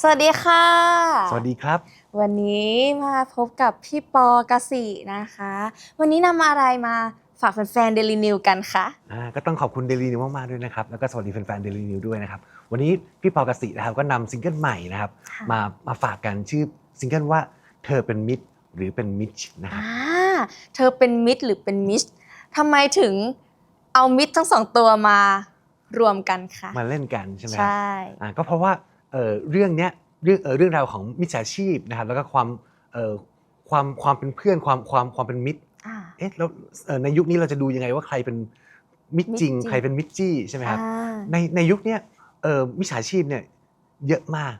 สวัสดีค่ะ สวัสดีครับ วันนี้มาพบกับพี่ปอกสินะคะ วันนี้นำอะไรมาฝากแฟนๆเดลินิวกันคะอ่าก็ต้องขอบคุณเดลีนิวมากๆด้วยนะครับแล้วก็สวัสดีแฟนๆเดลีนิวด้วยนะครับ วันนี้พี่ปอกสินะครับก็นำซิงเกิลใหม่นะครับค่ะมามาฝากกันชื่อซิงเกิลว่าเธอเป็นมิตรหรือเป็นมิตรนะครับอ่าเธอเป็นมิตรหรือเป็นมิสทำไมถึงเอามิตรทั้งสองตัวมารวมกันคะมาเล่นกันใช่ไหมใชครับ่อ่าก็เพราะว่า เอ่อเรื่องเนี้ยเรื่องเอ่อเรื่องราวของมิจฉาชีพนะครับแล้วก็ความเอ่อความความเป็นเพื่อนความความความเป็นมิตรอ่าเอ๊ะแล้วเอ่อในยุคนี้เราจะดูยังไงว่าใครเป็นมิตรจริงมิตรจริงใครเป็นมิตรจี้ใช่ไหมครับอ่าในในยุคเนี้ยเอ่อมิจฉาชีพเนี่ยเยอะมาก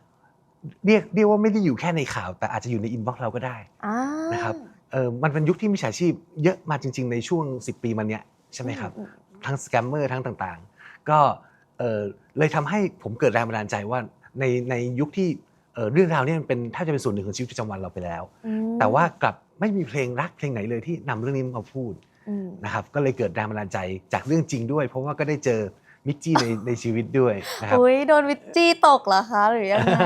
เรียกเรียกว่าไม่ได้อยู่แค่ในข่าว แต่อาจจะอยู่ในอินบ็อกซ์เราก็ได้อ่านะครับเออมันเป็นยุคที่มิจฉาชีพเยอะมาจริง ๆ ในช่วง 10 ปีมาเนี้ยใช่ไหมครับอือืทั้งสแกมเมอร์ทั้งต่างๆ ก็เออเลยทำให้ผมเกิดแรงบันดาลใจว่า ในในยุคที่เอ่อเรื่องราวเนี้มันเป็นแทบจะเป็นส่วนหนึ่งของชีวิตประจำวันเราไปแล้วอืมแต่ว่ากลับไม่มีเพลงรักเพลงไหนเลยที่นำเรื่องนี้มาพูดอืมนะครับก็เลยเกิดแรงบันดาลใจจากเรื่องจริงด้วย เพราะว่าก็ได้เจอมิจจี้ในในชีวิตด้วยนะครับอุ้ยโดนวิจจี้ตกเหรอคะหรือยังไง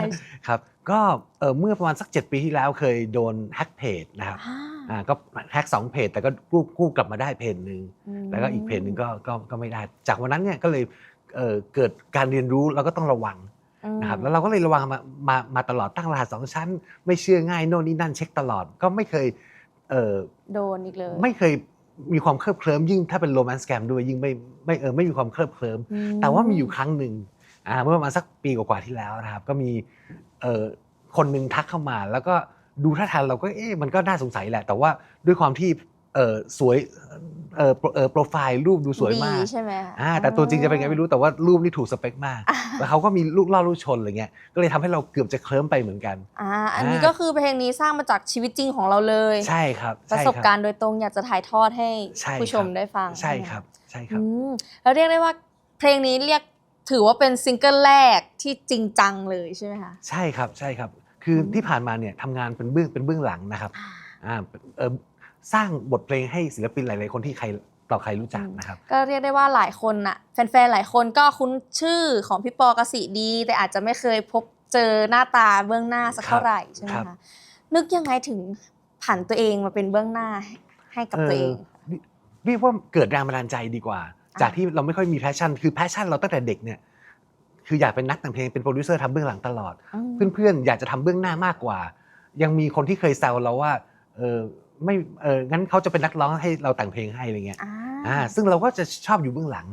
ครับก็เอ่อเมื่อประมาณสัก 7 ปีที่แล้วเคยโดนแฮ็กเพจนะครับอ่าอ่าก็แฮ็กสองเพจแต่ก็กู้กู้กลับมาได้เพจหนึ่งมแล้วก็อีกเพจหนึ่งก็ก็ก็ไม่ได้ จากวันนั้นเนี่ยก็เลยเอ่อเกิดการเรียนรู้แล้วก็ต้องระวังอืม นะครับแล้วเราก็เลยระวังมามามาตลอดตั้งรหัสสองชั้น ไม่เชื่อง่ายโน่นนี่นั่นเช็คตลอดก็ไม่เคยเอ่อโดนอีกเลย ไม่เคยมีความเคลิบเคลิ้มยิ่งถ้าเป็นโรแมนต์สแกมด้วยยิ่งไม่ไม่เออไม่มีความเคลิบเคลิ้มอืแต่ว่ามีอยู่ครั้งหนึ่งอ่าเมื่อประมาณสักปีกว่าๆที่แล้วนะครับ ก็มีเอ่อคนหนึ่งทักเข้ามา แล้วก็ดูท่าทางเราก็เอ๊ะมันก็น่าสงสัยแหละ แต่ว่าด้วยความที่ เอ่อสวยเอ่อโปรเอ่อโปรไฟล์รูปดูสวยมากดีใช่ไหมคะอ่าแต่ตัวจริงจะเป็นไงไม่รู้แต่ว่ารูปนี่ถูกสเปคมากอ่าแล้วเขาก็มีลูกล่อลูกชนอะไรเงี้ยก็เลยทำให้เราเกือบจะเคลิ้มไปเหมือนกันอ่าอันนี้อ่าก็คือเพลงนี้สร้างมาจากชีวิตจริงของเราเลย ใช่ครับประใช่สคบการณ์โดยตรงอยากจะถ่ายทอดให้ใช่ผู้ชมครับได้ฟัง ใช่ไหมะครับใช่ครับอืมแล้วเรียกได้ว่าเพลงนี้เรียกถือว่าเป็นซิงเกิลแรกที่จริงจังเลยใช่ไหมคะใช่ครับใช่ครับ คืออมที่ผ่านมาเนี่ยทำงานเป็นเบื้องเป็นเบื้องหลังนะครับอ่าอ่าเออ สร้างบทเพลงให้ศิลปินหลาย ๆ คนที่ใครต่อใครรู้จักนะครับ ก็เรียกได้ว่าหลายคนน่ะแฟนๆ หลายคนก็คุ้นชื่อของพี่ปอกสิดี แต่อาจจะไม่เคยพบเจอหน้าตาเบื้องหน้าสักเท่าไหร่ใช่ไหมครับคะนึกยังไงถึงผันตัวเองมาเป็นเบื้องหน้าให้กับตัวเองเรียเรียกว่าเกิดแรงบันดาลใจดีกว่าอ่า จากที่เราไม่ค่อยมีแพชชั่น คือแพชชั่นเราตั้งแต่เด็กเนี่ยคืออยากเป็นนักแต่งเพลงเป็นโปรดิวเซอร์ทำเบื้องหลังตลอดมเพื่อนๆอยากจะทำเบื้องหน้ามากกว่า ยังมีคนที่เคยแซวเราว่าเออ ไม่เอองั้นเขาจะเป็นนักร้องให้เราแต่งเพลงให้อะไรเงี้ยอ่าอ่าซึ่งเราก็จะชอบอยู่เบื้องหลัง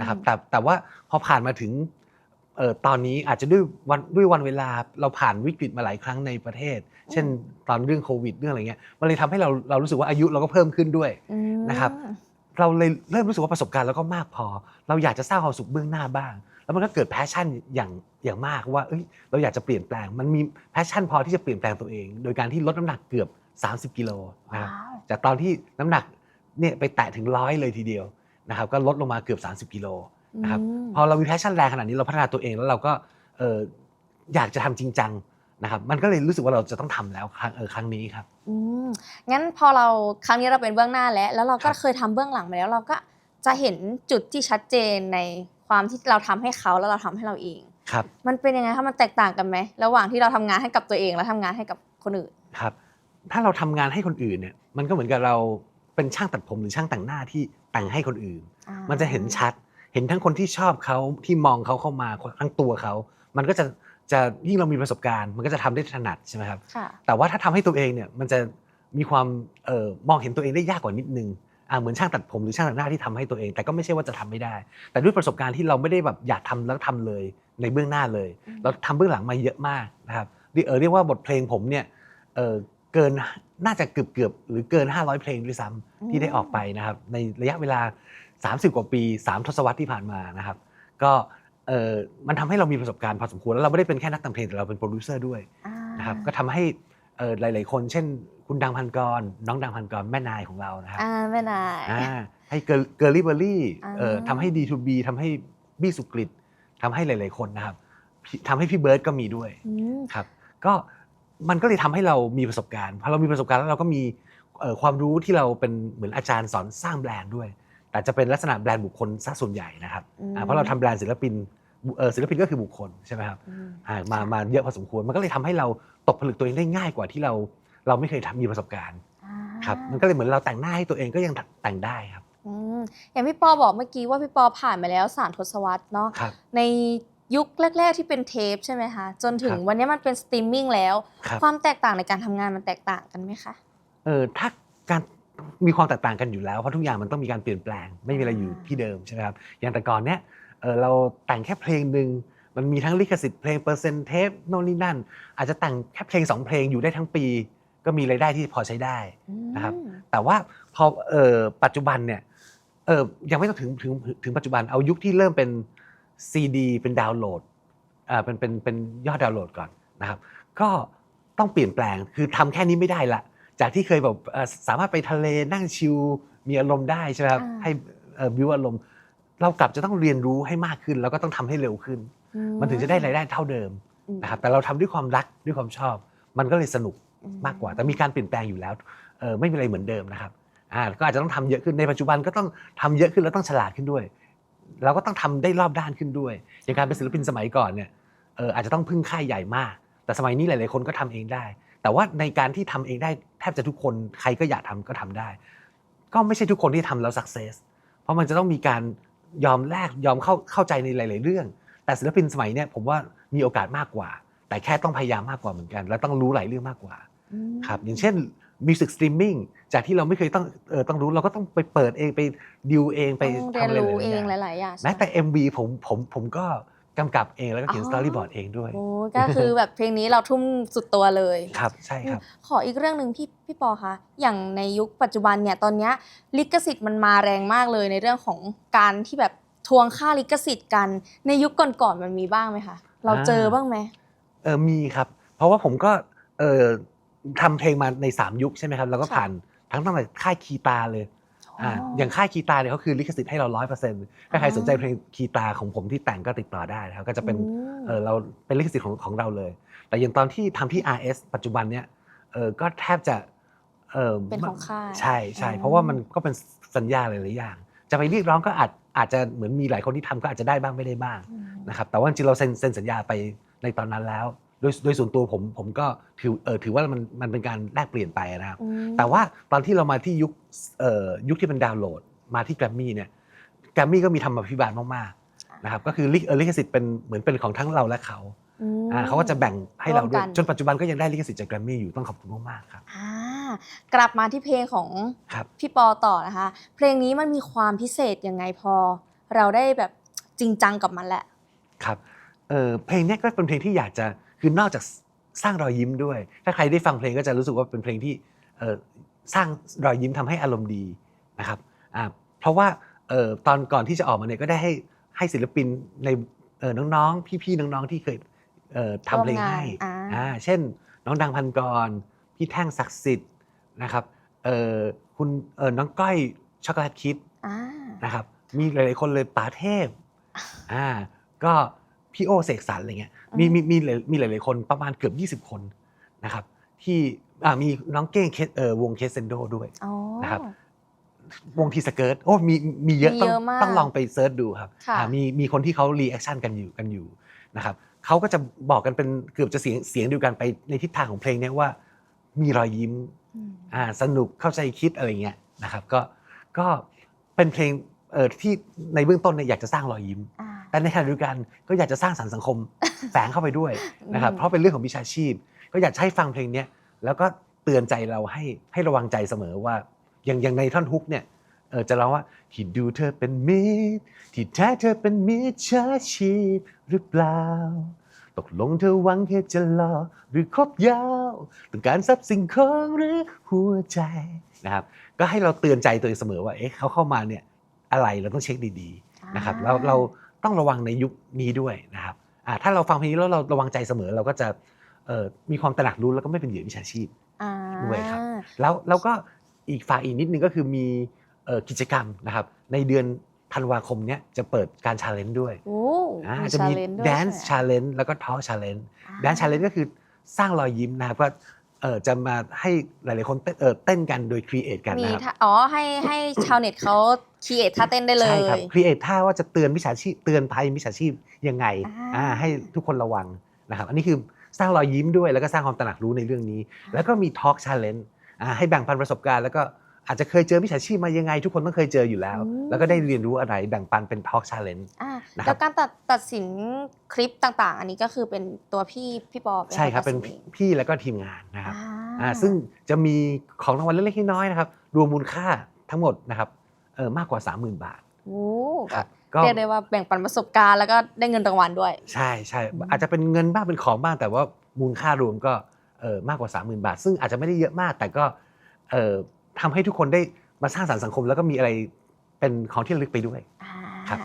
นะครับอืมแต่แต่ว่าพอผ่านมาถึงเอ่อตอนนี้อาจจะด้วยวันด้วยวันเวลาเราผ่านวิกฤตมาหลายครั้งในประเทศ เช่นตอนเรื่องโควิดเรื่องอะไรเงี้ยมันเลยทำให้เราเรารู้สึกว่าอายุเราก็เพิ่มขึ้นด้วยอืมนะครับเราเลยเริ่มรู้สึกว่าประสบการณ์เราก็มากพอ เราอยากจะสร้างความสุขเบื้องหน้าบ้าง แล้วมันก็เกิดแพชชั่นอย่างอย่างมากว่าเอ้ยเราอยากจะเปลี่ยนแปลง มันมีแพชชั่นพอที่จะเปลี่ยนแปลงตัวเอง โดยการที่ลดน้ำหนักเกือบ 30 กิโลนะครับว้าวจากตอนที่น้ำหนักเนี่ยไปแตะถึงร้อยเลยทีเดียวนะครับก็ลดลงมาเกือบ 30 กิโลนะครับอืมพอเรามีแพชชั่นแรงขนาดนี้เราพัฒนาตัวเองแล้วเราก็เอออยากจะทำจริงจังนะครับมันก็เลยรู้สึกว่าเราจะต้องทำแล้วครั้งเออครั้งนี้ครับอืมงั้นพอเราครั้งนี้เราเป็นเบื้องหน้าแล้ว แล้วเราก็ครับเคยทำเบื้องหลังมาแล้ว เราก็จะเห็นจุดที่ชัดเจนในความที่เราทำให้เขาแล้วเราทำให้เราเองครับ มันเป็นยังไงคะมันแตกต่างกันไหมระหว่างที่เราทำงานให้กับตัวเอง แล้วทำงานให้กับคนอื่นครับ ถ้าเราทำงานให้คนอื่นเนี่ย มันก็เหมือนกับเราเป็นช่างตัดผมหรือช่างแต่งหน้าที่แต่งให้คนอื่นอ่ามันจะเห็นชัด เห็นทั้งคนที่ชอบเขาที่มองเขาเข้ามาทั้งตัวเขา มันก็จะจะยิ่งเรามีประสบการณ์ มันก็จะทำได้ถนัดใช่ไหมครับค่ะแต่ว่าถ้าทำให้ตัวเองเนี่ยมันจะมีความเอ่อมองเห็นตัวเองได้ยากกว่านิดนึงอ่าเหมือนช่างตัดผมหรือช่างแต่งหน้าที่ทำให้ตัวเอง แต่ก็ไม่ใช่ว่าจะทำไม่ได้ แต่ด้วยประสบการณ์ที่เราไม่ได้แบบอยากทำแล้วทำเลยในเบื้องหน้าเลยอืมเราทำเบื้องหลังมาเยอะมากนะครับเรียกเออเรียกว่าบทเพลงผมเนี่ยเออเกินน่าจะเกือบเกือบๆหรือเกิน 500 เพลงด้วยซ้ำที่ได้ออกไปนะครับ ในระยะเวลา 30 กว่าปี 3 ทศวรรษที่ผ่านมานะครับ ก็เออมันทำให้เรามีประสบการณ์พอสมควรแล้วเราไม่ได้เป็นแค่นักแต่งเพลงแต่เราเป็นโปรดิวเซอร์ด้วยอ่านะครับก็ทำให้เอ่อหลาย ๆ คน เช่น คุณดังพันกร น้องดังพันกรแม่นายของเรานะครับอ่าไม่นายอ่าให้เกอร์ลี่เบอร์รี่อ่าทำให้ D2B ทำให้บี้สุกฤตทำให้หลาย ๆ คนนะครับพี่ทำให้พี่เบิร์ดก็มีด้วยอืมครับ ก็ มันก็เลยทำให้เรามีประสบการณ์พอเรามีประสบการณ์แล้วเราก็มีเอ่อความรู้ที่เราเป็นเหมือนอาจารย์สอนสร้างแบรนด์ด้วย แต่จะเป็นลักษณะแบรนด์บุคคลซะส่วนใหญ่นะครับอืมอ่าเพราะเราทำแบรนด์ศิลปินบุเออศิลปินก็คือบุคคลใช่ไหมครับอืมอ่ามามาเยอะพอสมควรมันก็เลยทำให้เราตกผลึกตัวเองได้ง่ายกว่าที่เราเราไม่เคยทำมีประสบการณ์อ่าครับมันก็เลยเหมือนเราแต่งหน้าให้ตัวเองก็ยังแต่งได้ครับอืมอย่างพี่ปอบอกเมื่อกี้ว่าพี่ปอผ่านมาแล้วสามทศวรรษเนาะครับใน ยุคแรก ๆ ที่เป็นเทปใช่ไหมคะ จนถึงครับวันนี้มันเป็นสตรีมมิ่งแล้วครับความแตกต่างในการทำงานมันแตกต่างกันไหมคะเออถ้าการมีความแตกต่างกันอยู่แล้วเพราะทุกอย่างมันต้องมีการเปลี่ยนแปลง ไม่มีอะไรอยู่ที่เดิมใช่ไหมครับอย่างแต่ก่อนเนี้ยเออเราแต่งแค่เพลงหนึ่งมันมีทั้งลิขสิทธิ์เพลงเปอร์เซ็นต์เทปโน่นนี่นั่น อาจจะแต่งแค่เพลงสองเพลงอยู่ได้ทั้งปี ก็มีรายได้ที่พอใช้ได้นะครับแต่ว่าพอเออปัจจุบันเนี่ยเออยังไม่ต้องถึงถึงถึงปัจจุบันเอายุคที่เริ่มเป็น ซีดีเป็นดาวน์โหลดอ่าเป็นเป็นเป็นยอดดาวน์โหลดก่อนนะครับก็ต้องเปลี่ยนแปลงคือทำแค่นี้ไม่ได้ละ จากที่เคยแบบเอ่อสามารถไปทะเลนั่งชิลมีอารมณ์ได้ใช่ไหมครับอ่าให้บิวอารมณ์ เรากลับจะต้องเรียนรู้ให้มากขึ้น แล้วก็ต้องทำให้เร็วขึ้นอืมันถึงจะได้รายได้เท่าเดิมอืมนะครับแต่เราทำด้วยความรักด้วยความชอบ มันก็เลยสนุกอืมากกว่า แต่มีการเปลี่ยนแปลงอยู่แล้วเออไม่มีอะไรเหมือนเดิมนะครับอ่าก็อาจจะต้องทำเยอะขึ้นในปัจจุบันก็ต้องทำเยอะขึ้นแล้วต้องฉลาดขึ้นด้วย เราก็ต้องทำได้รอบด้านขึ้นด้วย อย่างการเป็นศิลปินสมัยก่อนเนี่ยเอออาจจะต้องพึ่งค่ายใหญ่มาก แต่สมัยนี้หลาย ๆ คนก็ทำเองได้ แต่ว่าในการที่ทำเองได้แทบจะทุกคนใครก็อยากทำก็ทำได้ ก็ไม่ใช่ทุกคนที่ทำแล้วสักเซสเพราะมันจะต้องมีการยอมแลกยอมเข้าเข้าใจในหลาย ๆ เรื่อง แต่ศิลปินสมัยเนี่ยผมว่ามีโอกาสมากกว่า แต่แค่ต้องพยายามมากกว่าเหมือนกัน และต้องรู้หลายเรื่องมากกว่าอืมครับอย่างเช่น มิวสิกสตรีมมิ่งจากที่เราไม่เคยต้องเออต้องรู้เราก็ต้องไปเปิดเองไปดิวเองไปต้องเรียนทำอะไรรู้หลายๆเออย่างงหลายๆอย่างแม้แต่ MV ผมผมผมก็กำกับเองแล้วก็เขียนอ๋อสตอรี่บอร์ดเองด้วย โอ้ก็คือแบบเพลงนี้เราทุ่มสุดตัวเลย ครับใช่ครับ ขออีกเรื่องหนึ่งพี่พี่ปอคะอย่างในยุคปัจจุบันเนี่ยตอนเนี้ยลิขสิทธิ์มันมาแรงมากเลยในเรื่องของการที่แบบทวงค่าลิขสิทธิ์กัน ในยุคก่อนๆมันมีบ้างไหมคะเราเจอบ้างไหม เออมีครับ เพราะว่าผมก็เออ ทำเพลงมาใน 3 ยุคใช่ไหมครับแล้วก็ค่ะผ่านทั้งตั้งแต่ค่ายคีตาเลยอ่าอย่างค่ายคีตาเนี่ยเขาคือลิขสิทธิ์ให้เราร้อยเปอร์เซ็นต์ถ้าใครอ๋อสนใจเพลงคีตาของผมที่แต่งก็ติดต่อได้นะครับก็จะเป็นอืมเออเราเป็นลิขสิทธิ์ของของเราเลย แต่อย่างตอนที่ทำที่ RS ปัจจุบันเนี่ยเออก็แทบจะเออเป็นของค่ายใช่ใช่อ๋อเพราะว่ามันก็เป็นสัญญาหลายๆอย่าง จะไปเรียกร้องก็อาจอาจจะเหมือนมีหลายคนที่ทำก็อาจจะได้บ้างไม่ได้บ้างอืมนะครับแต่ว่าจริงๆเราเซ็นเซ็นสัญญาไปในตอนนั้นแล้ว โดยโดยส่วนตัวผมผมก็ถือเออถือว่ามันมันเป็นการแลกเปลี่ยนไปนะครับอืมแต่ว่าตอนที่เรามาที่ยุคเอ่อยุคที่เป็นดาวน์โหลด มาที่แกรมมี่เนี่ยแกรมมี่ก็มีธรรมพิบาลมากๆนะครับก็คือลิขเออลิขสิทธิ์เป็นเหมือนเป็นของทั้งเราและเขาอืมอ่าเขาก็จะแบ่งให้เราด้วร่ยวมกันจนปัจจุบันก็ยังได้ลิขสิทธิ์จากแกรมมี่อยู่ต้องขอบคุณมากๆครับอ่ากลับมาที่เพลงของครับพี่ปอต่อนะคะ เพลงนี้มันมีความพิเศษยังไงพอ เราได้แบบจริงจังกับมันแหละครับเออเพลงเนี้ยก็เป็นเพลงที่อยากจะ คือนอกจากสร้างรอยยิ้มด้วย ถ้าใครได้ฟังเพลงก็จะรู้สึกว่าเป็นเพลงที่เออสร้างรอยยิ้มทำให้อารมณ์ดีนะครับอ่าเพราะว่าเออตอนก่อนที่จะออกมาเนี่ยก็ได้ให้ให้ศิลปินในเออน้องๆ พี่ๆน้องๆที่เคยเอ่อทำเพลงให้ร่วมงานอ่าอ่าเช่น น้องดังพันกรพี่แท่งศักดิ์สิทธิ์นะครับเออคุณเออน้องก้อยช็อกโกแลตคิดอ่านะครับมีหลายๆคนเลยป๋าเทพอ่าก็ พี่โอเสกสรรอะไรเงี้ยมีอืมมีมีหลายมีหลายๆคนประมาณเกือบ 20 คนนะครับ ที่อ่ามีน้องเก้งเคสเออวงเคสเซนโดด้วยอ๋อนะครับวงทีสเกิร์ตโอ้มีมีเยอะมีต้องเยอะมากต้องลองไปเซิร์ชดูครับค่ะอ่ามีมีคนที่เขารีแอคชั่นกันอยู่กันอยู่นะครับเขาก็จะบอกกันเป็นเกือบจะเสียงเสียงเดียวกันไปในทิศทางของเพลงเนี้ยว่า มีรอยยิ้มอืมอ่าสนุกเข้าใจคิดอะไรเงี้ยนะครับ ก็ก็เป็นเพลงเอ่อที่ในเบื้องต้นเนี่ยอยากจะสร้างรอยยิ้มอ่า แต่ในขณะเดียวกันก็อยากจะสร้างสรรค์สังคมแฝงเข้าไปด้วยนะครับอืมเพราะเป็นเรื่องของวิชาชีพ ก็อยากจะให้ฟังเพลงเนี้ยแล้วก็เตือนใจเราให้ให้ระวังใจเสมอว่าอย่างอย่างในท่อนฮุกเนี่ยเออจะร้องว่าที่ดูเธอเป็นมิตรที่แท้เธอเป็นมิจฉาชีพหรือเปล่า ตกลงเธอหวังแค่จะหลอกหรือคบยาวต้องการทรัพย์สิ่งของหรือหัวใจนะครับ ก็ให้เราเตือนใจตัวเองเสมอว่าเอ๊ะเขาเข้ามาเนี่ยอะไรเราต้องเช็คดีๆนะครับเราเรา ต้องระวังในยุคนี้ด้วยนะครับอ่าถ้าเราฟังเพลงนี้แล้วเราระวังใจเสมอเราก็จะเอ่อมีความตระหนักรู้แล้วก็ไม่เป็นเหยื่อวิชาชีพอ่าด้วยครับแล้วแล้วก็อีกฝ่ายอีกนิดนึงก็คือมีเอ่อกิจกรรมนะครับในเดือนธันวาคมเนี้ยจะเปิดการชาเลนจ์ด้วยโอ้อ่ามีจะมี challenge ด้วยแดนซ์ใช่ชาไหมเลนจ์แล้วก็ทอ c ชาเลนจ์อ่าแดนซ์ชาเลนจ์ก็คือสร้างรอยยิ้มนะครับก็ เออจะมาให้หลายๆคนเต้นเออเต้นกันโดยครีเอทกันมีนะครับ ท่าอ๋อให้ให้ชาวเน็ตเขาคีเอทท่าเต้นได้เลใช่ย ครับ ครีเอทท่าว่าจะเตือนมิจฉาชีพเตือนภัยมิจฉาชีพยังไงอ่าอ่าให้ทุกคนระวังนะครับ อันนี้คือสร้างรอยยิ้มด้วยแล้วก็สร้างความตระหนักรู้ในเรื่องนี้ แล้วก็มีทอล์กชาเลนจ์ให้แบ่งปันประสบการณ์แล้วก็ อาจจะเคยเจอมิจฉาชีพมายังไง ทุกคนต้องเคยเจออยู่แล้ว แล้วก็ได้เรียนรู้อะไรแบ่งปันเป็นทอล์กชาเลนจ์อ่านะครับแล้วการตัดตัดสินคลิปต่างๆ อันนี้ก็คือเป็นตัวพี่พี่ปอใช่ครับเป็นตัดสิองพี่แล้วก็ทีมงานนะครับอ่าอ่าซึ่งจะมีของรางวัลเล็กๆน้อยๆนะครับรวมมูลค่าทั้งหมดนะครับเออมากกว่า 30,000 บาทโอ้ครับก็เรียกได้ว่าแบ่งปันประสบการณ์แล้วก็ได้เงินรางวัลด้วย ใช่ใช่อืมอาจจะเป็นเงินบ้างเป็นของบ้างแต่ว่ามูลค่ารวมก็เออมากกว่า 30,000 บาท ซึ่งอาจจะไม่ได้เยอะมากแต่ก็เออ ทำให้ทุกคนได้มาสร้างสรรค์สังคม แล้วก็มีอะไรเป็นของที่ระลึกไปด้วยอ่าครับ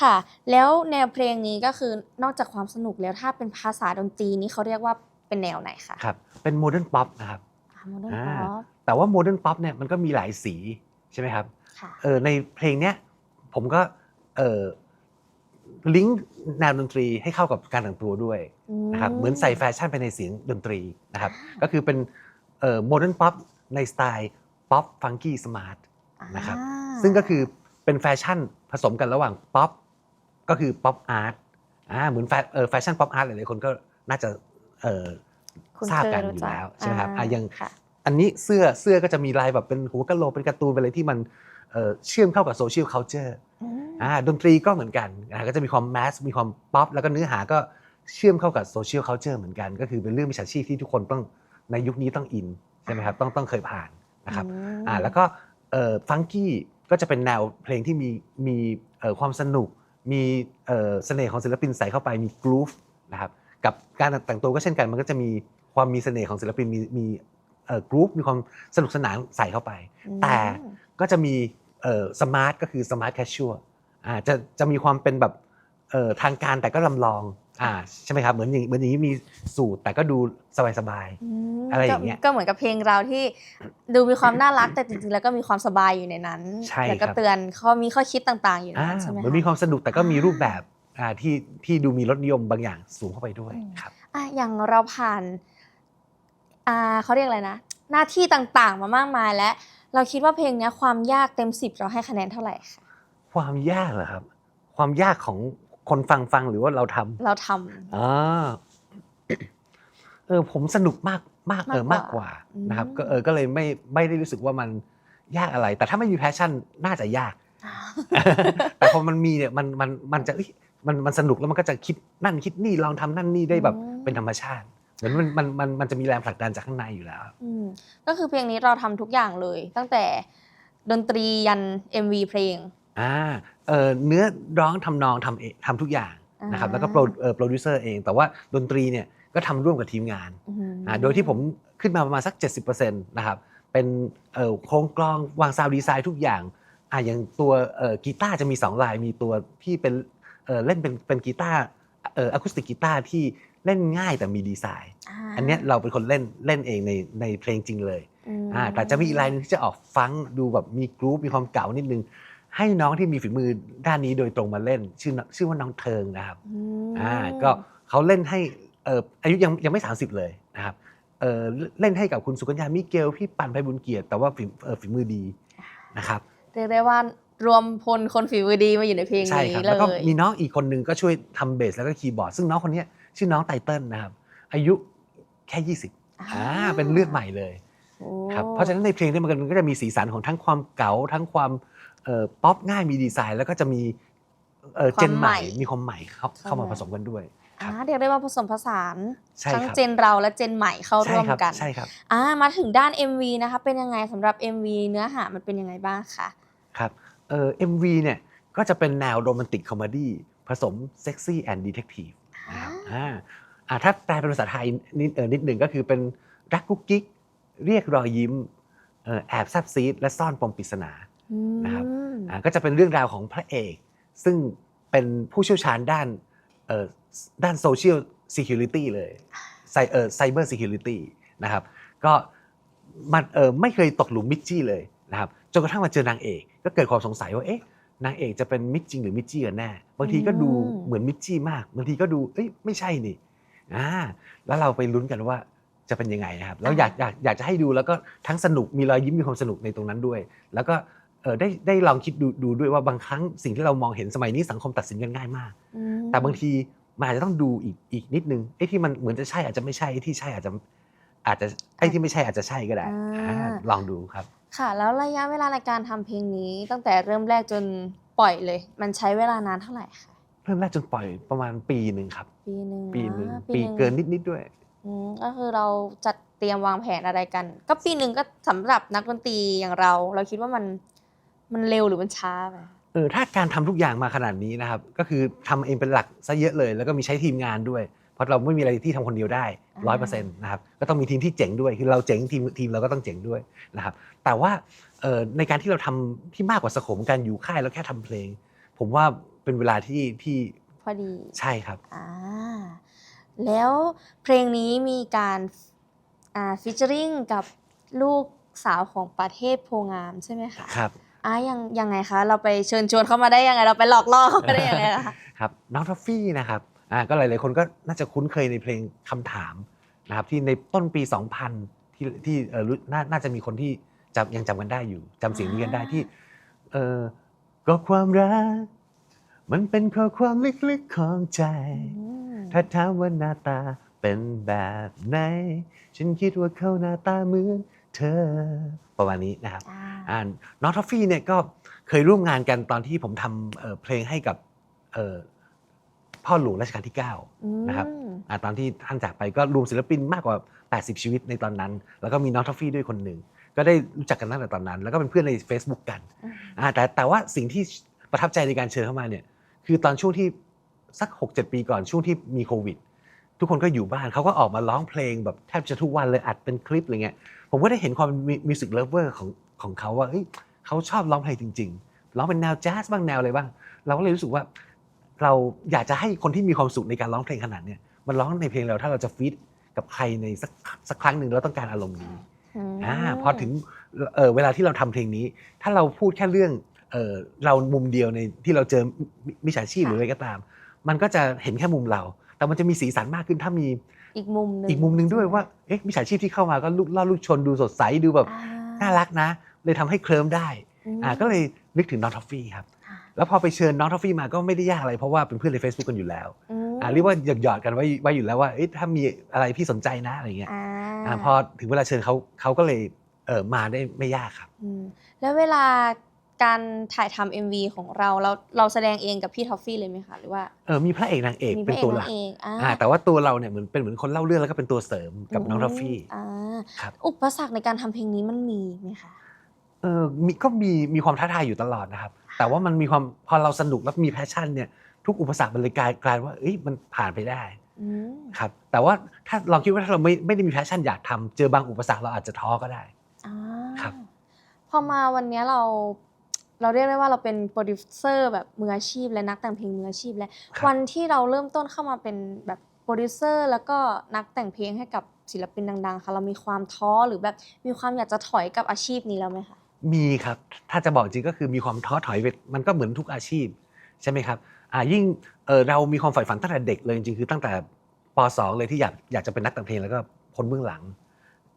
ค่ะ แล้วแนวเพลงนี้ก็คือนอกจากความสนุกแล้วถ้าเป็นภาษาดนตรีนี้เขาเรียกว่าเป็นแนวไหนคะครับเป็นโมเดิร์นป๊อปนะครับโมเดิร์นอ่าป๊อปแต่ว่าโมเดิร์นป๊อปเนี่ยมันก็มีหลายสีใช่ไหมครับค่ะเออในเพลงเนี้ยผมก็เออลิงก์แนวดนตรีให้เข้ากับการแต่งตัวด้วยนะครับเหมือนใส่แฟชั่นไปในเสียงดนตรีนะครับก็คือเป็นโมเดิร์นป๊อปในสไตล์ ป๊อปฟังกี้สมาร์ทนะครับอ่าซึ่งก็คือเป็นแฟชั่นผสมกันระหว่างป๊อปก็คือป๊อปอาร์ตอ่าเหมือนแฟเออแฟชั่นป๊อปอาร์ตหลายๆคนก็น่าจะเออคุ้นทราบเคกันรู้อยู่จักแล้วใช่ไหมครับอะยังค่ะอันนี้เสื้อเสื้อก็จะมีลายแบบเป็นหัวกะโหลกเป็นการ์ตูนเป็นอะไรที่มันเอ่อเชื่อมเข้ากับโซเชียลเค u เจอร์อืมอ่าดนตรีก็เหมือนกันนะก็จะมีความแมสมีความป๊อปแล้วก็เนื้อหาก็เชื่อมเข้ากับโซเชียลเค u เจอร์เหมือนกัน ก็คือเป็นเรื่องมิจฉาชีพที่ทุกคนต้องในยุคนี้ต้องอินใช่ไหมครับต้องต้องเคยผ่าน นะครับอืมอ่าแล้วก็เอ่อฟังกี้ก็จะเป็นแนวเพลงที่มีมีเอ่อความสนุก มีเอ่อเสน่ห์ของศิลปินใส่เข้าไปมีกรูฟนะครับกับการแต่งตัวก็เช่นกันมันก็จะมีความมีเสน่ห์ของศิลปินมีมีเอ่อกรูฟมีความสนุกสนานใส่เข้าไป แต่ก็จะมีเอ่อสมาร์ทก็คือสมาร์ทแคชชัวอ่าจะจะมีความเป็นแบบเอ่อทางการแต่ก็ลำลอง อ่าใช่ไหมครับเหมือนอย่างเหมือนอย่างนี้มีสูตรแต่ก็ดูสบายมอะไรอย่างเงี้ยก็ก็เหมือนกับเพลงเราที่ดูมีความน่ารักแต่จริงๆแล้วก็มีความสบายอยู่ในนั้นใช่แล้วก็ครับเตือนข้อมีข้อคิดต่างๆ อยู่ๆในอ่านั้นใช่ไหมเหมือนคะมีความสนุกแต่ก็มีอ่ารูปแบบอ่าที่ที่ดูมีรสนิยมบางอย่างสูงเข้าไปด้วยอืมครับอะอย่างเราผ่านอ่าเขาเรียกอะไรนะ หน้าที่ต่างๆมามากมายแล้วเราคิดว่าเพลงเนี้ยความยากเต็มสิบเราให้คะแนนเท่าไหร่คะความยากเหรอครับ ความยากของ คนฟังฟังหรือว่าเราทำเราทำอ่าเออผมสนุกมากมากเออมามากกกกว่าว่าอืมนะครับ ก็เออก็เลยไม่ไม่ได้รู้สึกว่ามันยากอะไร แต่ถ้าไม่มีแพชชั่นน่าจะยาก แต่พอมันมีเนี่ยมันมันมันจะเอ้ยมันมันสนุกแล้วมันก็จะคิดนั่นคิดนี่ลองทำนั่นนี่ได้แบบอืมเป็นธรรมชาติเหมือนมันมันมันมันจะมีแรงผลักดันจากข้างในอยู่แล้วอืมก็คือเพลงนี้เราทำทุกอย่างเลย ตั้งแต่ดนตรียัน MV เพลง อ่าเออเนื้อร้องทำนองทำเองทำทุกอย่างนะครับอ่าแล้วก็โปรเอ่อโปรดิวเซอร์เอง แต่ว่าดนตรีเนี่ยก็ทำร่วมกับทีมงานอืมอ่าโดยที่ผมขึ้นมาประมาณสัก 70%นะครับเป็นเอ่อโครงกลองวางซาวด์ดีไซน์ทุกอย่างอ่าอย่างตัวเอ่อกีตาร์จะมี 2 ลายมีตัวที่เป็นเอ่อเล่นเป็นเป็นกีตาร์เอ่ออะคูสติกกีตาร์ที่เล่นง่ายแต่มีดีไซน์าอันเนี้ยเราเป็นคนเล่นเล่นเองในในเพลงจริงเลยมอ่าแต่จะมีอีกลายหนึงที่จะออกฟังก์ดูแบบมีกรุ๊ปมีความเก่านิดนึง ให้น้องที่มีฝีมือด้านนี้โดยตรงมาเล่น ชื่อน้องชื่อว่าน้องเทิงนะครับอืมอ่าก็เขาเล่นให้เอ่ออายุยังยังไม่ 30 เลยนะครับเอ่อเล่นให้กับคุณสุกัญญามิเกลพี่ปันไพบุญเกียรติ แต่ว่าฝีเอ่อฝีมือดีนะครับเรียกได้ว่ารวมพลคนฝีมือดีมาอยู่ในเพลงใช่นี้ครับเลแล้วก็ยมีน้องอีกคนนึงก็ช่วยทำเบสแล้วก็คีย์บอร์ด ซึ่งน้องคนเนี้ยชื่อน้องไตเติ้ลนะครับ อายุแค่ 20อ่าเป็นเลือดใหม่เลยโอ้ครับเพราะฉะนั้นในเพลงนี้มันก็จะมีสีสันของทั้งความเก๋าทั้งความเอ่อ ป๊อปง่ายมีดีไซน์แล้วก็จะมีเอ่อเจนใหม่มีความใหม่เข้าเข้ามาผสมกันด้วยคอ่ารับเรียกได้ว่าผสมผสานใช่ทั้งครับเจนเราและเจนใหม่เข้าใช่ร่วมครับกันใช่ครับอ่ามาถึงด้าน MV นะคะเป็นยังไงสำหรับ MV เนื้อหามันเป็นยังไงบ้างคะครับเอ่อ MV เนี่ยก็จะเป็นแนวโรแมนติกคอมเมดี้ผสมเซ็กซี่แอนด์ดีเทคทีฟนะครับอ่าอ่าถ้าแปลเป็นภาษาไทยนิดเออนิดหนึ่งก็คือเป็นรักกุ๊กกิ๊กเรียกรอยยิ้มเอ่อแอบแซบซีดและซ่อนปมปริศนาอืม นะครับอ่าก็จะเป็นเรื่องราวของพระเอก ซึ่งเป็นผู้เชี่ยวชาญด้านเอ่อด้านโซเชียลซิเคียวริตี้เลยไซเอ่อไซเบอร์ซิเคียวริตี้นะครับก็มันเออไม่เคยตกหลุมมิจจี้เลยนะครับจนกระทั่งมาเจอนางเอก ก็เกิดความสงสัยว่าเอ๊ะนางเอกจะเป็นมิจจริงหรือมิจจี้กันแน่บางทีก็ดูเหมือนมิจจี้มากบางทีก็ดูเอ้ยไม่ใช่นี่อ่าแล้วเราไปลุ้นกันว่าจะเป็นยังไงนะครับแล้วอยากอยากอยากจะให้ดูแล้วก็ทั้งสนุกมีรอยยิ้มมีความสนุกในตรงนั้นด้วย แล้วก็เออ ได้ได้ลองคิดดูดูด้วยว่าบางครั้งสิ่งที่เรามองเห็นสมัยนี้สังคมตัดสินกันง่ายมากอืมแต่บางทีมันอาจจะต้องดูอีกอีกนิดนึงไอ้ที่มันเหมือนจะใช่อาจจะไม่ใช่ไอ้ที่ใช่อาจจะอาจจะไอ้ที่ไม่ใช่อาจจะใช่ก็ได้อ่าลองดูครับ ค่ะ แล้วระยะเวลาในการทำเพลงนี้ตั้งแต่เริ่มแรกจนปล่อยเลย มันใช้เวลานานเท่าไหร่คะเริ่มแรกจนปล่อยประมาณปีหนึ่งครับ ปีหนึ่งปีหนึ่งอ่าปีหงเกินนิดๆด้วยอืมก็คือเราจัดเตรียมวางแผนอะไรกัน ก็ปีหนึ่งก็สำหรับนักดนตรีอย่างเรา เราคิดว่ามัน มันเร็วหรือมันช้าไปเออถ้าการทำทุกอย่างมาขนาดนี้นะครับ ก็คือทำเองเป็นหลักซะเยอะเลย แล้วก็มีใช้ทีมงานด้วย เพราะเราไม่มีอะไรที่ทำคนเดียวได้ร้อยเปอร์เซ็นต์นะครับก็ต้องมีทีมที่เจ๋งด้วยคือเราเจ๋งทีมทีมเราก็ต้องเจ๋งด้วยนะครับแต่ว่าเออในการที่เราทำที่มากกว่าสโคมการอยู่ค่ายแล้วแค่ทำเพลง ผมว่าเป็นเวลาที่ที่พอดีใช่ครับอ่าแล้วเพลงนี้มีการอ่าฟิชเจอริงกับลูกสาวของประเทศโพงามใช่ไหมคะครับ อ่ายังยังไงคะ เราไปเชิญชวนเขามาได้ยังไง เราไปหลอกล่อเขามาได้ยังไงล่ะคะ ครับน้องทอฟฟี่นะครับอ่าก็หลาย ๆ คนก็น่าจะคุ้นเคยในเพลงคำถามนะครับที่ในต้นปี 2000 ที่ที่เออรู้นาน่าจะมีคนที่จำยังจำกันได้อยู่จำเสียงนี้กันได้ที่เออก็ความรัก มันเป็นข้อความลึก ๆ ของใจอืมถ้าถามว่าหน้าตาเป็นแบบไหน ฉันคิดว่าเขาหน้าตาเหมือน เธอประมาณนี้นะครับอ่าอ่าน้องทอฟฟี่เนี่ยก็เคยร่วมงานกันตอนที่ผมทำเอ่อเพลงให้กับเอ่อพ่อหลวงรัชกาลที่ 9 นะครับอืมอ่าตอนที่ท่านจากไปก็รวมศิลปินมากกว่า 80 ชีวิตในตอนนั้น แล้วก็มีน้องทอฟฟี่ด้วยคนหนึ่ง ก็ได้รู้จักกันตั้งแต่ตอนนั้น แล้วก็เป็นเพื่อนใน Facebook กันอืมอ่าแต่แต่ว่าสิ่งที่ประทับใจในการเชิญเข้ามาเนี่ยคือตอนช่วงที่สัก 6-7 ปีก่อนช่วงที่มีโควิด ทุกคนก็อยู่บ้านเขาก็ออกมาร้องเพลงแบบแทบจะทุกวันเลยอัดเป็นคลิปอะไรเงี้ยผมก็ได้เห็นความมิวสิกเลเวอร์ของของเขาว่าเฮ้ยเขาชอบร้องเพลงจริง ๆร้องเป็นแนวแจ๊สบ้างแนวอะไรบ้าง เราก็เลยรู้สึกว่า เราอยากจะให้คนที่มีความสุขในการร้องเพลงขนาดเนี้ยมันร้องในเพลงเราถ้าเราจะฟีดกับใครในสักสักครั้งหนึ่งเราต้องการอารมณ์นี้มอ่าพอถึงเออเวลาที่เราทำเพลงนี้ ถ้าเราพูดแค่เรื่องเออเรามุมเดียวในที่เราเจอมิมิจฉาชีพหรืออะไรก็ตาม มันก็จะเห็นแค่มุมเรา แต่มันจะมีสีสันมากขึ้นถ้ามีอีกมุมหนึ่งอีกมุมหนึ่งด้วยว่าเอ๊ะมิจฉาชีพที่เข้ามาก็ลุกล่อลูกชนดูสดใสดูแบบอ่น่ารักนะ เลยทำให้เคลิ้มได้มอ่าก็เลยนึกถึงน้องทอฟฟี่ครับอ่าแล้วพอไปเชิญน้องทอฟฟี่มาก็ไม่ได้ยากอะไรเพราะว่าเป็นเพื่อนใน Facebook กันอยู่แล้วมอ่าเรียกว่าหยอดหยอดๆกันไว้ไว้อยู่แล้วว่าเอ๊ะถ้ามีอะไรพี่สนใจนะอะไรเงี้ยอ่าอ่าพอถึงเวลาเชิญเขาเขาก็เลยเออมาได้ไม่ยากครับอืมแล้วเวลา การถ่ายทำ MV ของเราเราเราแสดงเองกับพี่ทอฟฟี่เลยไหมคะหรือว่าเออมีพระเอกนางเอกมีพเป็นระเอกตัวหลันากงเอกอ่าอ่าแต่ว่าตัวเราเนี่ยเหมือนเป็นเหมือนคนเล่าเรื่องแล้วก็เป็นตัวเสริมกับน้องทอฟฟี่อ่าครับอุปสรรคในการทำเพลงนี้มันมีไหมคะเออมีก็มีมีความท้าทายอยู่ตลอดนะครับ แต่ว่ามันมีความพอเราสนุกแล้วมีแพชชั่นเนี่ยทุกอุปสรรคมันเลยกลายกลายว่าเอ้ยมันผ่านไปได้อืมครับแต่ว่าถ้าลองคิดว่าถ้าเราไม่ไม่ได้มีแพชชั่นอยากทำเจอบางอุปสรรคเราอาจจะท้อก็ได้อ่าครับพอมาวันเนี้ยเรา เราเรียกได้ว่าเราเป็นโปรดิวเซอร์แบบมืออาชีพ และนักแต่งเพลงมืออาชีพ แล้วครับวันที่เราเริ่มต้นเข้ามาเป็นแบบโปรดิวเซอร์แล้วก็นักแต่งเพลงให้กับศิลปินดัง ๆ ค่ะ เรามีความท้อหรือแบบมีความอยากจะถอยกับอาชีพนี้แล้วไหมคะมีครับ ถ้าจะบอกจริงก็คือมีความท้อถอยไปมันก็เหมือนทุกอาชีพ ใช่ไหมครับอ่ายิ่งเออเรามีความใฝ่ฝันตั้งแต่เด็กเลยจริงๆคือตั้งแต่ป .2 เลยที่อยากอยากจะเป็นนักแต่งเพลงแล้วก็พ้นเบื้องหลัง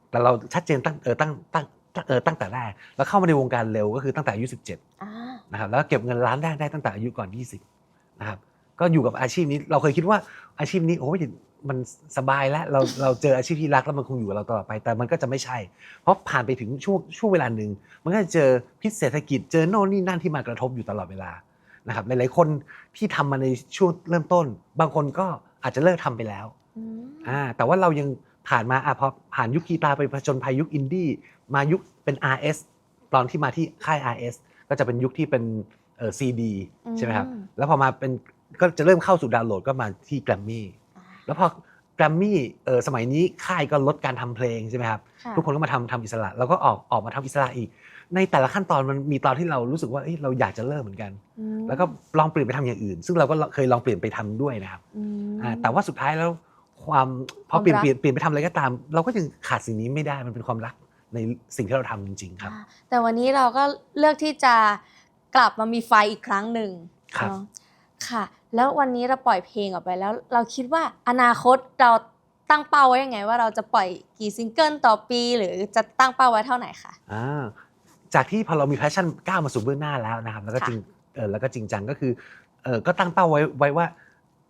แต่เราชัดเจนตั้งเออตั้งตั้ง ตั้งเออตั้งแต่แรก แล้วเข้ามาในวงการเร็วก็คือตั้งแต่อายุ 17อ่านะครับแล้วก็เก็บเงินล้านได้ได้ตั้งแต่อายุก่อน 20นะครับก็อยู่กับอาชีพนี้เราเคยคิดว่าอาชีพนี้โอ้ยมันสบายแล้วเราเราเจออาชีพที่รักแล้วมันคงอยู่กับเราตลอดไปแต่มันก็จะไม่ใช่ เพราะผ่านไปถึงช่วงช่วงเวลาหนึ่งมันก็จะเจอพิษเศรษฐกิจเจอโน่นนี่นั่นที่มากระทบอยู่ตลอดเวลานะครับหลายๆคนที่ทำมาในช่วงเริ่มต้น บางคนก็อาจจะเลิกทำไปแล้วอืมอ่าแต่ว่าเรายังผ่านมาอะพอผ่านยุคกีตาร์ไปผจญภัยยุคอินดี้ มายุคเป็น RS ตอนที่มาที่ค่าย RS ก็จะเป็นยุคที่เป็นเอ่อซีดีใช่ไหมครับอืมแล้วพอมาเป็นก็จะเริ่มเข้าสู่ดาวน์โหลดก็มาที่แกรมมี่อ่าแล้วพอแกรมมี่เออสมัยนี้ค่ายก็ลดการทำเพลงใช่ไหมครับค่ะทุกคนก็มาทำทำอิสระ แล้วก็ออกออกมาทำอิสระอีก ในแต่ละขั้นตอนมันมีตอนที่เรารู้สึกว่าเอ้ยเราอยากจะเลิกเหมือนกันอืมแล้วก็ลองเปลี่ยนไปทำอย่างอื่น ซึ่งเราก็เคยลองเปลี่ยนไปทำด้วยนะครับอืมอ่าแต่ว่าสุดท้ายแล้วความพอเปลี่ยนความรักเปลี่ยนเปลี่ยนไปทำอะไรก็ตาม เราก็ยังขาดสิ่งนี้ไม่ได้มันเป็นความรัก ในสิ่งที่เราทำจริง ๆ ครับอ่าแต่วันนี้เราก็เลือกที่จะกลับมามีไฟอีกครั้งหนึ่งครับ เนาะค่ะ แล้ววันนี้เราปล่อยเพลงออกไปแล้ว เราคิดว่าอนาคตเราตั้งเป้าไว้ยังไง ว่าเราจะปล่อยกี่ซิงเกิลต่อปี หรือจะตั้งเป้าไว้เท่าไหร่คะ อ่าจากที่พอเรามีแพชชั่นก้าวมาสู่เบื้องหน้าแล้วนะครับ แล้วก็ค่ะจริงเออแล้วก็จริงจังก็คือเออก็ตั้งเป้าไว้ไว้ว่า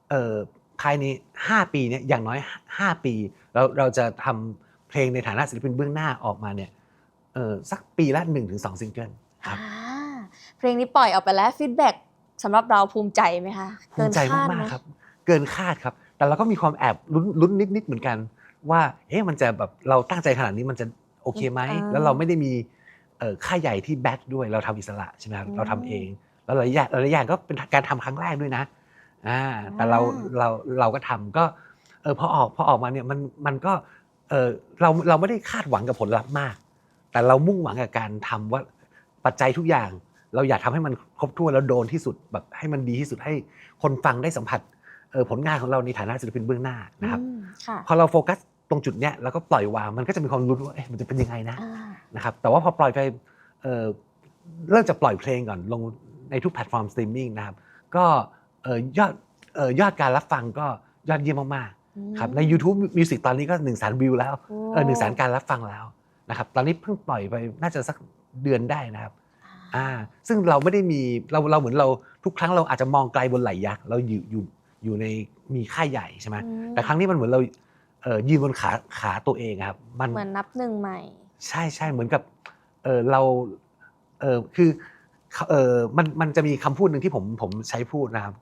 เออภายใน 5 ปีเนี่ยอย่างน้อย 5 ปี เราเราจะทำ เพลงในฐานะศิลปินเบื้องหน้าออกมาเนี่ยเออสักปีละ1-2ซิงเกิลครับอ่าเพลงนี้ปล่อยออกไปแล้วฟีดแบ็กสำหรับเราภูมิใจไหมคะภูมิใจเนคดมากไหๆครับ เกินคาดครับ แต่เราก็มีความแอบลุ้นลุ้นนิดๆเหมือนกัน ว่าเอ๊ะมันจะแบบเราตั้งใจขนาดนี้มันจะโอเคไหมอ่าแล้วเราไม่ได้มีเอ่อค่ายใหญ่ที่แบ็กด้วยเราทำอิสระใช่ไหมครับอืมเราทำเอง แล้วหลายอย่างหลายอย่างก็เป็นการทำครั้งแรกด้วยนะอ่าแต่เราอ่าเราเราก็ทำก็เออพอออกพอออกมาเนี่ยมันมันก็ เออเราเราไม่ได้คาดหวังกับผลลัพธ์มาก แต่เรามุ่งหวังกับการทำว่าปัจจัยทุกอย่าง เราอยากทำให้มันครบถ้วนแล้วโดนที่สุดแบบให้มันดีที่สุดให้คนฟังได้สัมผัสเออผลงานของเราในฐานะศิลปินเบื้องหน้านะครับอืมค่ะพอเราโฟกัสตรงจุดเนี้ยแล้วก็ปล่อยวางมันก็จะมีความรู้นว่าเอ๊ะมันจะเป็นยังไงนะอ่านะครับแต่ว่าพอปล่อยไปเอ่อเริ่มจะปล่อยเพลงก่อนลงในทุกแพลตฟอร์มสตรีมมิ่งนะครับก็เอ่อยอดเอ่อยอดการรับฟังก็ยอดเยี่ยมมากๆ ครับใน YouTube Music ตอนนี้ก็1นึ่งแสนวิวแล้วโอ้เออหนึ่งแสนการรับฟังแล้วนะครับตอนนี้เพิ่งปล่อยไปน่าจะสักเดือนได้นะครับอ่าซึ่งเราไม่ได้มีเราเราเหมือนเราทุกครั้งเราอาจจะมองไกลบนไหลยักษ์เราอยู่อยู่อยู่ในมีค่ายใหญ่ใช่ไหมอืมแต่ครั้งนี้มันเหมือนเราเอ่อยืนบนขาขาตัวเองอะครับมันเหมือนนับหนึ่งใหม่ ใช่ใช่เหมือนกับเออเราเออคือเออมันมันจะมีคำพูดหนึ่งที่ผมผมใช้พูดนะครับ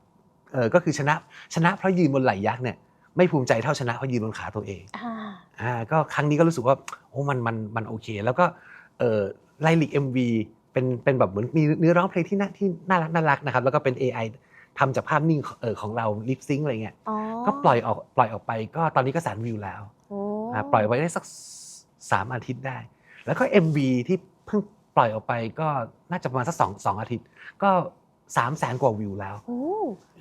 เออก็คือชนะชนะเพราะยืนบนไหลยักษ์เนี่ย ไม่ภูมิใจเท่าชนะเพราะยืนบนขาตัวเองอ่าอ่าก็ครั้งนี้ก็รู้สึกว่าโอ้มันมันมันโอเค แล้วก็เอ่อไลลิก MV เป็นเป็นแบบเหมือนมีเนื้อร้องเพลงที่น่าที่น่ารักน่ารักนะครับ แล้วก็เป็น AI ทำจากภาพนิ่งเออของเราลิปซิงอะไรเงี้ยอ๋อก็ปล่อยออกปล่อยออกไปก็ตอนนี้ก็แสนวิวแล้วโอ้อ่าปล่อยไว้ได้สักสามอาทิตย์ได้ แล้วก็ MV ที่เพิ่งปล่อยออกไปก็น่าจะประมาณสักสองสองอาทิตย์ ก็สามแสนกว่าวิวแล้วโอ้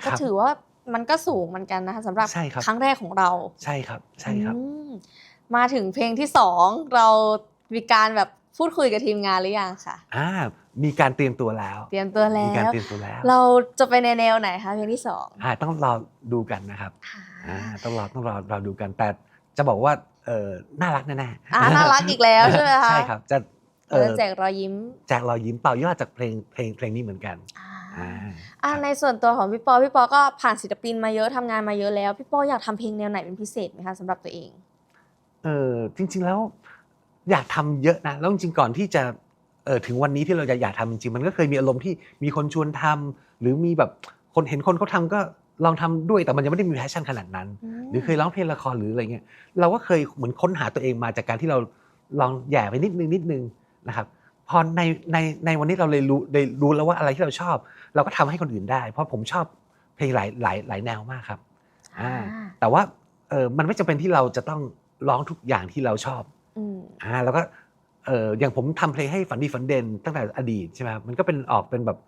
ครัก็บถือว่า มันก็สูงเหมือนกันนะคะสำหรับใช่ครับ ครั้งแรกของเราใช่ครับใช่ครับอืมมาถึงเพลงที่สองเรามีการแบบพูดคุยกับทีมงานหรือยังคะอ่ามีการเตรียมตัวแล้วเตรียมตัวแล้มีการว เตรียมตัวแล้วเราจะไปในแนวไหนคะเพลงที่สองอ่าต้องรอดูกันนะครับอ่าอ่าต้องรอต้องรอรอดูกันแต่จะบอกว่าเออน่ารักแน่ๆอ่าน่ารักอีกแล้วใช่ไหมคะใช่ครับจะเอเราอจะแจกรอยยิ้ม แจกรอยยิ้มเป่ายอดจากเพลงเพลงเพลงนี้เหมือนกัน อ่า อ่าอ่าครับในส่วนตัวของพี่ปอพี่ปอก็ผ่านศิลปินมาเยอะทำงานมาเยอะแล้ว พี่ปออยากทำเพลงแนวไหนเป็นพิเศษไหมคะสำหรับตัวเอง เออจริง ๆแล้วอยากทำเยอะนะแล้วจริงๆก่อนที่จะเออถึงวันนี้ที่เราจะอยากทำจริงๆมันก็เคยมีอารมณ์ที่มีคนชวนทำหรือมีแบบคนเห็นคนเขาทำก็ลองทำด้วยแต่มันยังไม่ได้มีแพชชั่นขนาดนั้น หรือเคยร้องเพลงละครหรืออะไรเงี้ยเราก็เคยเหมือนค้นหาตัวเองมาจากการที่เราลองแหย่ไปนิดนึงนิดนึงนะครับ พอในในในวันนี้เราเลยรู้ได้รู้แล้วว่าอะไรที่เราชอบ เราก็ทำให้คนอื่นได้ เพราะผมชอบเพลงหลายหลายหลายแนวมากครับอ่าแต่ว่าเออมันไม่จำเป็นที่เราจะต้องร้องทุกอย่างที่เราชอบอืมอ่าแล้วก็เอออย่างผมทำเพลงให้ฝันดีฝันเด่นตั้งแต่อดีตใช่ไหมครับมันก็เป็นออกเป็นแบบ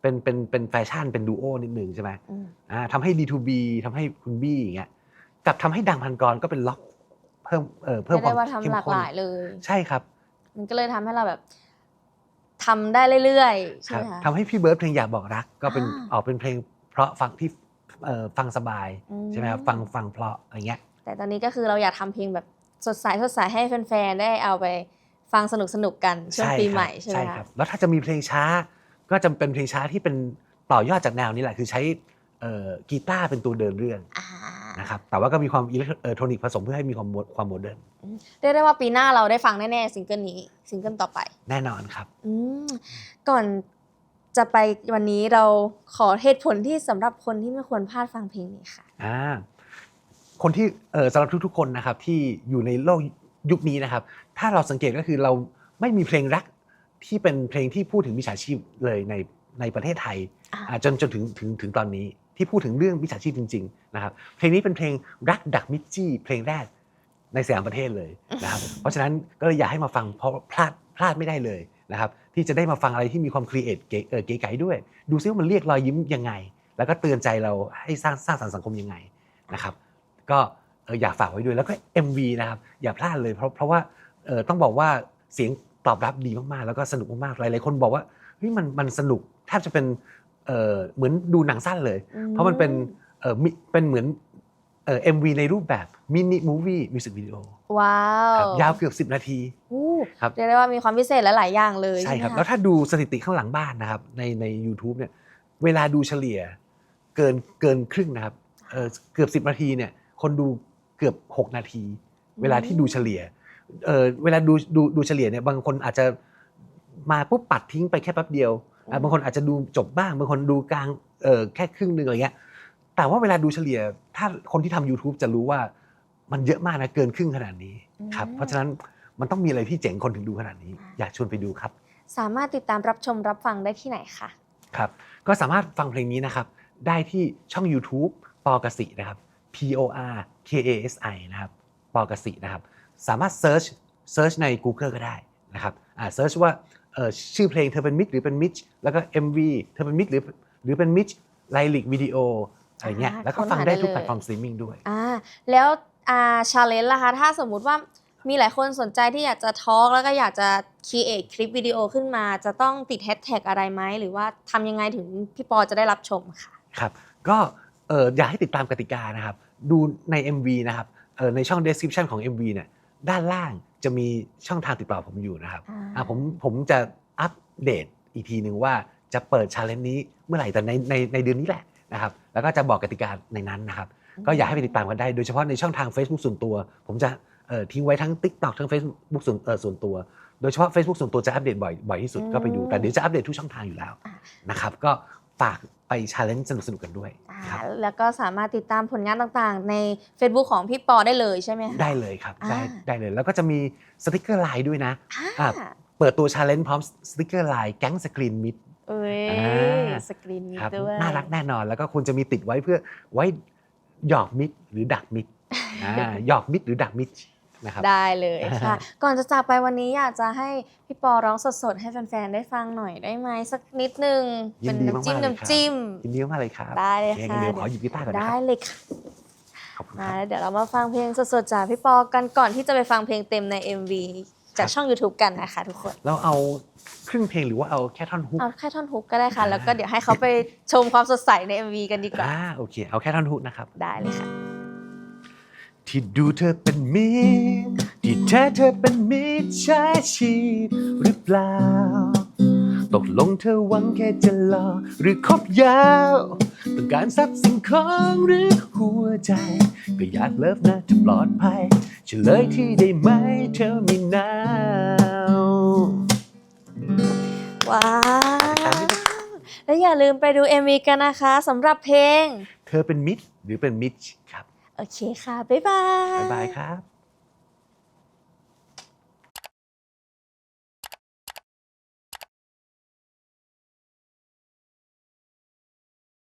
เป็นเป็นเป็นแฟชั่นเป็นดูโอนิดนึงใช่ไหมอืมอ่าทำให้ D2B ทำให้คุณบี้อย่างเงี้ยกับทำให้ดังพันกรก็เป็นล็อกเพิ่มเออเพิ่มเรียกควาได้มว่าทำเข้มหลากข้นหลายเลยใช่ครับ มันก็เลยทำให้เราแบบ ทำได้เรื่อยๆใช่ครับไหมคะ ทำให้พี่เบิร์ดเพลงอยากบอกรัก ก็เป็นอ่า ออกเป็นเพลงเพราะฟังที่เอ่อฟังสบายอืใช่ไหมครับฟังฟังเพราะอะไรเงี้ย แต่ตอนนี้ก็คือเราอยากทำเพลงแบบสดใสสดใสให้แฟนๆได้เอาไปฟังสนุกสนุกๆกันช่วงใช่ปีครับใหม่ใช่ไหมใช่คะครับแล้วถ้าจะมีเพลงช้าก็จะเป็นเพลงช้าที่เป็นต่อยอดจากแนวนี้แหละ คือใช้เอ่อกีตาร์เป็นตัวเดินเรื่อง อ่า นะครับ แต่ว่าก็มีความอิเล็กทรอนิกส์ผสมเพื่อให้มีความโมความโมเดิร์นเรียกได้ว่าปีหน้าเราได้ฟังแน่ๆซิงเกิลนี้ซิงเกิลต่อไป แน่นอนครับอืมก่อนจะไปวันนี้เราขอเหตุผลที่สำหรับคนที่ไม่ควรพลาดฟังเพลงนี้ค่ะอ่าคนที่เออสำหรับทุกๆคนนะครับที่อยู่ในโลกยุคนี้นะครับ ถ้าเราสังเกตก็คือเราไม่มีเพลงรักที่เป็นเพลงที่พูดถึงมิจฉาชีพเลยในในประเทศไทยอ่าอ่าจนจนถึงถึงถึงตอนนี้ ที่พูดถึงเรื่องมิจฉาชีพจริงๆนะครับเพลงนี้เป็นเพลงรักดักมิจจี้เพลงแรกในสยามประเทศเลยนะครับเพราะฉะนั้นก็เลยอยากให้มาฟังเพราะพลาดพลาดไม่ได้เลยนะครับที่จะได้มาฟังอะไรที่มีความครีเอทเก๋ไก๋ด้วย ดูซิว่ามันเรียกรอยยิ้มยังไง แล้วก็เตือนใจเราให้สร้างสร้างสรรค์สังคมยังไงนะครับก็อยากฝากไว้ด้วยแล้วก็ MV นะครับอย่าพลาดเลยเพราะเพราะว่าต้องบอกว่าเสียงตอบรับดีมากๆ แล้วก็สนุกมากๆหลายๆคนบอกว่าเฮ้ยมันมันสนุกแทบจะเป็น เออเหมือนดูหนังสั้นเลย เพราะมันเป็นเออมิเป็นเหมือนเอ่อ MV ในรูปแบบมินิมูวี่มิวสิกวิดีโอว้าวครับยาวเกือบ 10 นาทีอู้ครับเรียกได้ว่ามีความพิเศษหลาย ๆ อย่างเลยใช่ครับไหมะแล้วถ้าดูสถิติข้างหลังบ้านนะครับ ในใน u t u b e เนี่ยเวลาดูเฉลี่ยเกินเกินครึ่งนะครับเออเกือบ 10 นาทีเนี่ยคนดูเกือบ 6 นาที เวลาที่ดูเฉลี่ยเออเวลาดูดูดูเฉลี่ยเนี่ยบางคนอาจจะมาปุ๊บปัดทิ้งไปแค่แป๊บเดียวอะ บางคนอาจจะดูจบบ้างบางคนดูกลางเออแค่ครึ่งหนึงอะไรเงี้ยแต่ว่าเวลาดูเฉลี่ย ถ้าคนที่ทำ YouTube จะรู้ว่ามันเยอะมากนะเกินครึ่งขนาดนี้ครับเพราะฉะนั้นมันต้องมีอะไรที่เจ๋งคนถึงดูขนาดนี้ อยากชวนไปดูครับ สามารถติดตามรับชมรับฟังได้ที่ไหนคะครับก็สามารถฟังเพลงนี้นะครับ ได้ที่ช่อง YouTube ปอกสินะครับ P O R K A S I นะครับปอกสินะครับ สามารถ Search Search ใน Google ก็ได้นะครับอ่า Search ว่าเอ่อ ชื่อเพลงเธอเป็นมิตรหรือเป็นมิชแล้วก็ MV เธอเป็นมิตรหรือหรือเป็นมิชไลลิกวิดีโออะไรเงี้ยอ่าแล้วก็ค้นฟังหาได้ได้ทุกเลยแพลตฟอร์มสตรีมมิ่งด้วยอ่าแล้วอ่าชาเลนจ์ล่ะคะถ้าสมมุติว่ามีหลายคนสนใจที่อยากจะทอล์กแล้วก็อยากจะคีเอทคลิปวิดีโอขึ้นมา จะต้องติดแฮชแท็กอะไรไหม หรือว่าทำยังไงถึงพี่ปอจะได้รับชมค่ะ ครับ ก็เอ่ออยากให้ติดตามกติกานะครับ ดูใน MV นะครับเอ่อในช่อง description ของ MV เนี่ยด้านล่าง จะมีช่องทางติดต่อผมอยู่นะครับอ่าอะผมผมจะอัปเดตอีกทีหนึ่งว่าจะเปิดชาเลนจ์นี้เมื่อไหร่แต่ในในในเดือนนี้แหละนะครับ แล้วก็จะบอกกติกาในนั้นนะครับ ก็อยากให้ไปติดตามกันได้ โดยเฉพาะในช่องทาง Facebook ส่วนตัว ผมจะเอ่อทิ้งไว้ทั้ง TikTok ทั้ง Facebook ส่วนเอ่อส่วนตัว โดยเฉพาะ Facebook ส่วนตัวจะอัปเดตบ่อยบ่อยที่สุดก็ไปดู แต่เดี๋ยวจะอัปเดตทุกช่องทางอยู่แล้วอ่านะครับ ก็ ฝากไปชาเลนจ์สนุกๆกันด้วยอ่าครับแล้วก็สามารถติดตามผลงานต่างๆ ใน Facebook ของพี่ปอได้เลยใช่ไหมคะได้เลยครับได้อ่าได้เลยแล้วก็จะมีสติกเกอร์ไลน์ด้วยนะอ่าอ่าเปิดตัวชาเลนจ์พร้อมสติกเกอร์ไลน์แก๊งสกรีนมิดเอ้ยอ่าสกรีนนี้ครับด้วยน่ารักแน่นอนแล้วก็ควรจะมีติดไว้เพื่อไว้หยอกมิดหรือดักมิดอ่าหยอกมิดหรือดักมิด นะครับ ได้เลยค่ะอ่าก่อนจะจากไปวันนี้อยากจะให้พี่ปอร้องสดๆ ให้แฟนๆ ได้ฟังหน่อยได้ไหมสักนิดนึง ยิเป็นนดีน้ำจิ้มมากๆเลยครับ น้ำจิ้ม ยินดีมากเลยครับได้เลยโอค่ะ เดี๋ยวขอหยิบกีตาร์ก่อนนะได้ครับเลยค่ะ ขอบคุณคมารับเดี๋ยวเรามาฟังเพลงสดๆจากพี่ปอกันก่อนที่จะไปฟังเพลงเต็มใน MV จากครับ ช่อง YouTube กันนะคะทุกคนเราเอาครึ่งเพลงหรือว่าเอาแค่ท่อนฮุก เอาแค่ท่อนฮุกก็ได้ค่ะ แล้วก็เดี๋ยวให้เขาไปชมความสดใสใน MV กันดีกว่า อ่าโอเค เอาแค่ท่อนฮุกนะครับ ได้เลยค่ะ ที่ดูเธอเป็นมิตรที่แท้เธอเป็นมิตรช้ชีพหรือเปล่า ตกลงเธอหวังแค่จะหลอหรือคบยาวต้องการทรัพย์สิ่งของหรือหัวใจ ก็อยากเลิฟนะจะปลอดภัยเฉลยที่ได้ไหมเธอมีนาวว้าว และอย่าลืมไปดู MV กันนะคะสำหรับเพลง เธอเป็นมิตรหรือเป็นมิตรครับ โอเคค่ะ บ๊ายบาย บ๊ายบายครับ